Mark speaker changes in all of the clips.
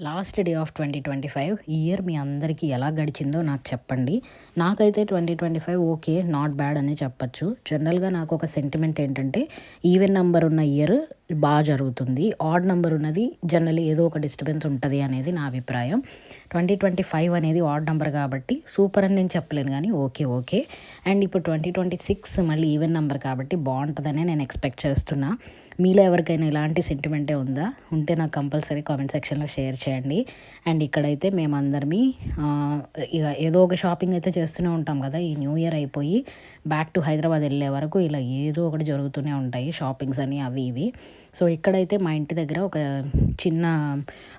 Speaker 1: Last day of twenty twenty five ఈ year మీ అందరికీ ఎలా గడిచిందో నాకు చెప్పండి. నాకైతే twenty twenty five okay not bad అని చెప్పచ్చు. జనరల్గా నాకు ఒక సెంటిమెంట్ ఏంటంటే ఈవెన్ నెంబర్ ఉన్న ఇయర్ బాగా జరుగుతుంది. ఆడ్ నెంబర్ ఉన్నది జనరల్లీ ఏదో ఒక డిస్టర్బెన్స్ ఉంటుంది అనేది నా అభిప్రాయం. ట్వంటీ ట్వంటీ ఫైవ్ అనేది ఆడ్ నెంబర్ కాబట్టి సూపర్ అని నేను చెప్పలేను కానీ ఓకే ఓకే. అండ్ ఇప్పుడు ట్వంటీ ట్వంటీ సిక్స్ మళ్ళీ ఈవెన్ నెంబర్ కాబట్టి బాగుంటుందనే నేను ఎక్స్పెక్ట్ చేస్తున్నా. మీలో ఎవరికైనా ఇలాంటి సెంటిమెంటే ఉందా? ఉంటే నాకు కంపల్సరీ కామెంట్ సెక్షన్లో షేర్ చేయండి. అండ్ ఇక్కడైతే మేమందరమి ఇక ఏదో ఒక షాపింగ్ అయితే చేస్తూనే ఉంటాం కదా ఈ న్యూ ఇయర్ అయిపోయి బ్యాక్ టు హైదరాబాద్ వెళ్ళే వరకు ఇలా ఏదో ఒకటి జరుగుతూనే ఉంటాయి షాపింగ్స్ అని అవి ఇవి. సో ఇక్కడైతే మా ఇంటి దగ్గర ఒక చిన్న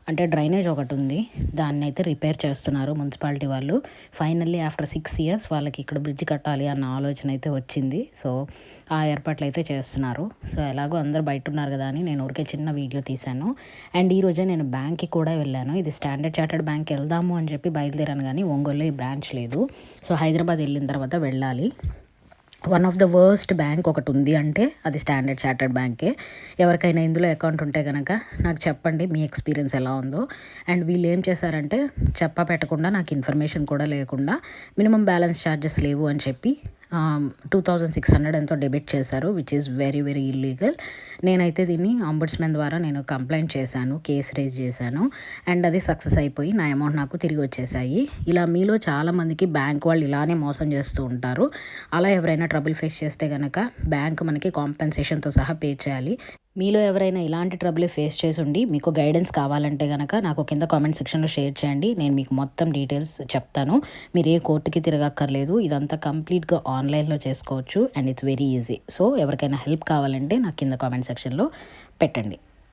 Speaker 1: అంటే డ్రైనేజ్ ఒకటి ఉంది. దాన్ని అయితే రిపేర్ చేస్తున్నారు మున్సిపాలిటీ వాళ్ళు. ఫైనల్లీ ఆఫ్టర్ సిక్స్ ఇయర్స్ వాళ్ళకి ఇక్కడ బ్రిడ్జ్ కట్టాలి అన్న ఆలోచన అయితే వచ్చింది. సో ఆ ఏర్పాట్లు అయితే చేస్తున్నారు. సో ఎలాగో అందరు బయట ఉన్నారు కదా అని నేను ఊరికే చిన్న వీడియో తీశాను. అండ్ ఈరోజే నేను బ్యాంక్కి కూడా వెళ్ళాను. ఇది స్టాండర్డ్ చార్టర్డ్ బ్యాంక్ వెళ్దాము అని చెప్పి బయలుదేరాను కానీ ఒంగోలులో ఈ బ్రాంచ్ లేదు. సో హైదరాబాద్ వెళ్ళిన తర్వాత వెళ్ళాలి. One of the worst bank ఒకటి ఉంది అంటే అది స్టాండర్డ్ చార్టర్డ్ బ్యాంకే. ఎవరికైనా ఇందులో అకౌంట్ ఉంటే కనుక నాకు చెప్పండి మీ ఎక్స్పీరియన్స్ ఎలా ఉందో. అండ్ వీళ్ళు ఏం చేశారంటే చెప్ప పెట్టకుండా నాకు ఇన్ఫర్మేషన్ కూడా లేకుండా మినిమం బ్యాలెన్స్ ఛార్జెస్ లేవు అని చెప్పి టూ థౌజండ్ సిక్స్ హండ్రెడ్ ఎంతో డెబిట్ చేశారు which is very very illegal నేనైతే దీన్ని అంబుడ్స్మెన్ ద్వారా నేను కంప్లైంట్ చేశాను కేసు రేజ్ చేశాను అండ్ అది సక్సెస్ అయిపోయి నా అమౌంట్ నాకు తిరిగి వచ్చేసాయి ఇలా మీలో చాలామందికి బ్యాంక్ వాళ్ళు ఇలానే మోసం చేస్తూ ఉంటారు. అలా ఎవరైనా ట్రబుల్ ఫేస్ చేస్తే కనుక బ్యాంక్ మనకి కాంపెన్సేషన్తో సహా పే చేయాలి. మీలో ఎవరైనా ఇలాంటి ట్రబుల్ ఫేస్ చేసి ఉండి మీకు గైడెన్స్ కావాలంటే కనుక నాకు కింద కామెంట్ సెక్షన్లో షేర్ చేయండి. నేను మీకు మొత్తం డీటెయిల్స్ చెప్తాను. మీరు ఏ కోర్టుకి తిరగక్కర్లేదు. ఇదంతా కంప్లీట్గా ఆన్లైన్లో చేసుకోవచ్చు. And it's very easy. So ఎవరికైనా హెల్ప్ కావాలంటే నాకు కింద కామెంట్ సెక్షన్లో పెట్టండి.